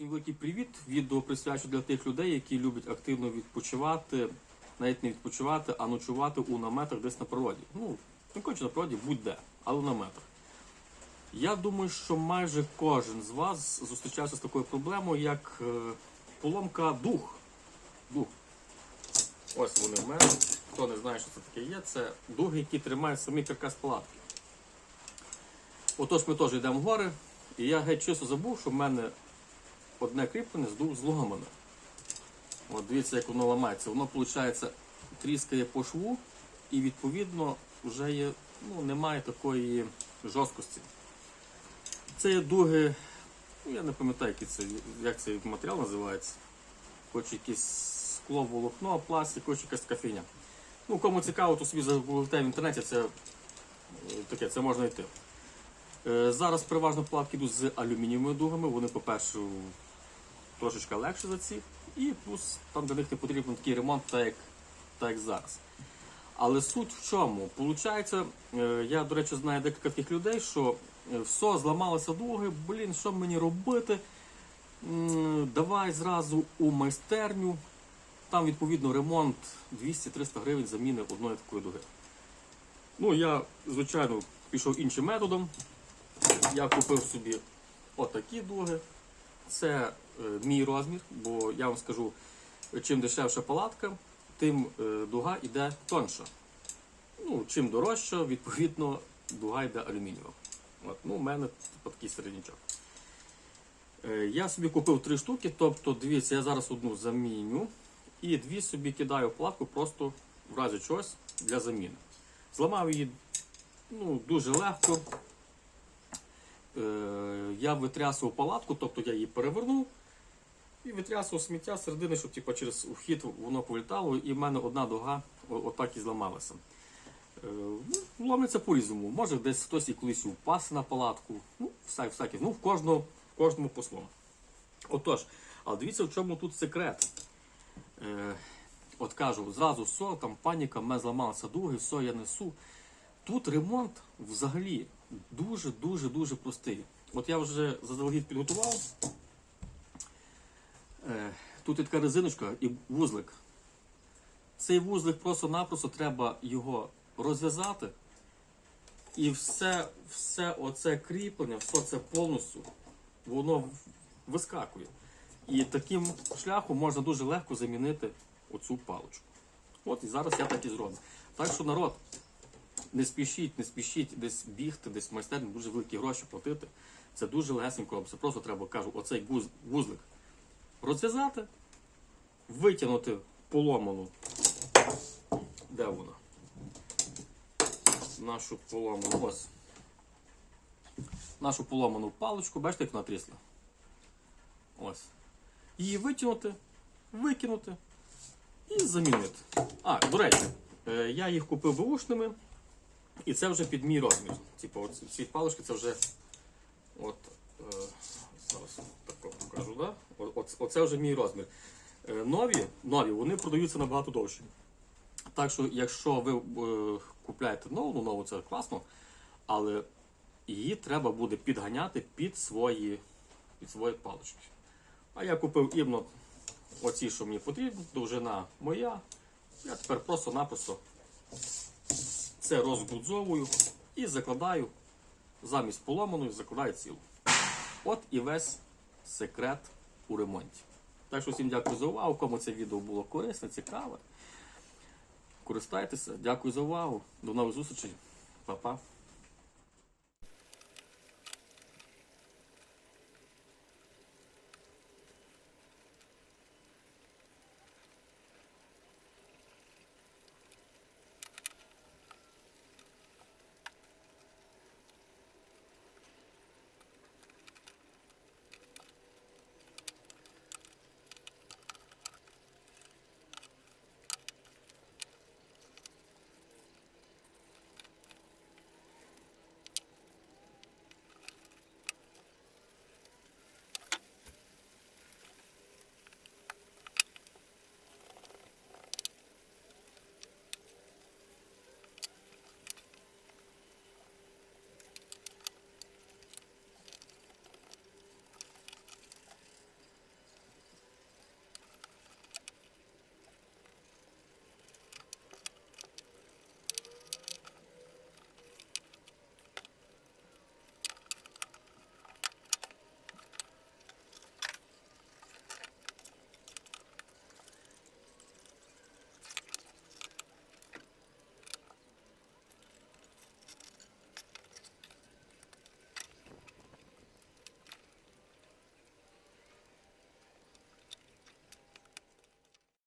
Всім великий привіт. Відео присвячу для тих людей, які люблять активно відпочивати, навіть не відпочивати, а ночувати у наметах десь на природі. Ну, не хочу на природі, будь-де, але у наметах. Я думаю, що майже кожен з вас зустрічався з такою проблемою, як е, поломка дух. Дух. Ось вони в мене. Хто не знає, що це таке є, це дуги, які тримають самі каркас палатки. Отож ми теж йдемо в гори, і я геть чисто забув, що в мене одне кріплення здув зломане. От дивіться, як воно ламається. Воно, виходить, тріскає по шву, і відповідно вже є, ну, немає такої жорсткості. Це є дуги, ну я не пам'ятаю, це, як цей матеріал називається. Хоч якесь скло, волокно, пластик, хоч якась така фігня. Ну, кому цікаво, то собі загуглите в інтернеті, це е, таке, це можна йти. Е, Зараз переважно палатки йдуть з алюмінієвими дугами. Вони, по-перше, трошечки легше за ці. І плюс там для них не потрібен такий ремонт, так як, так як зараз. Але суть в чому? Получається, е, я, до речі, знаю декілька таких людей, що е, все, зламалися дуги, блін, що мені робити? Давай зразу у майстерню. Там, відповідно, ремонт 200-300 гривень заміни одної такої дуги. Ну, я, звичайно, пішов іншим методом. Я купив собі отакі дуги. Це мій розмір, бо я вам скажу, чим дешевша палатка, тим е, дуга йде тонша. Ну, чим дорожча, відповідно, дуга йде алюмінієва. От, ну, у мене типу, такий середнячок. Е, я собі купив три штуки, тобто, дивіться, я зараз одну заміню і дві собі кидаю в палатку просто в разі чогось для заміни. Зламав її ну, дуже легко. Е, я витрясував палатку, тобто я її перевернув і витрясував сміття середини, щоб типу, через вхід воно повлітало, і в мене одна дуга отак і зламалася. Е, ну, Ломиться по-різному. Може десь хтось і колись впасти на палатку. Ну, всяке. Ну, в кожного, кожному по-своєму. Отож, але дивіться, в чому тут секрет. Е, от кажу, зразу все, там паніка, мене зламалися дуги, все, я несу. Тут ремонт взагалі дуже-дуже дуже простий. От я вже заздалегідь підготував. Е, Тут є така резиночка і вузлик. Цей вузлик просто-напросто треба його розв'язати. І все, все оце кріплення, все це повністю, воно вискакує. І таким шляхом можна дуже легко замінити оцю паличку. От і зараз я так і зроблю. Так що народ, не спішіть, не спішіть десь бігти, десь в майстерню, дуже великі гроші платити. Це дуже легесенько робиться. Просто треба, кажу, оцей вузлик розв'язати, витягнути поломану. Де вона? Нашу поломану. Ось. Нашу поломану паличку, бачите, як вона трісла? Ось. Її витягнути, викинути і замінити. А, до речі, е, я їх купив бушними, і це вже під мій розмір. Типу, ці палички це вже. От, е, зараз тако покажу, да? Оце вже мій розмір. Е, Нові, нові вони продаються набагато довше. Так що, якщо ви е, купляєте нову, ну нову це класно, але її треба буде підганяти під свої, під свої палички. А я купив іменно оці, що мені потрібно, довжина моя. Я тепер просто-напросто це розбудзовую і закладаю замість поломаної, закладаю цілу. От і весь секрет у ремонті. Так що всім дякую за увагу. Кому це відео було корисне, цікаве. Користайтеся. Дякую за увагу. До нових зустрічей. Па-па.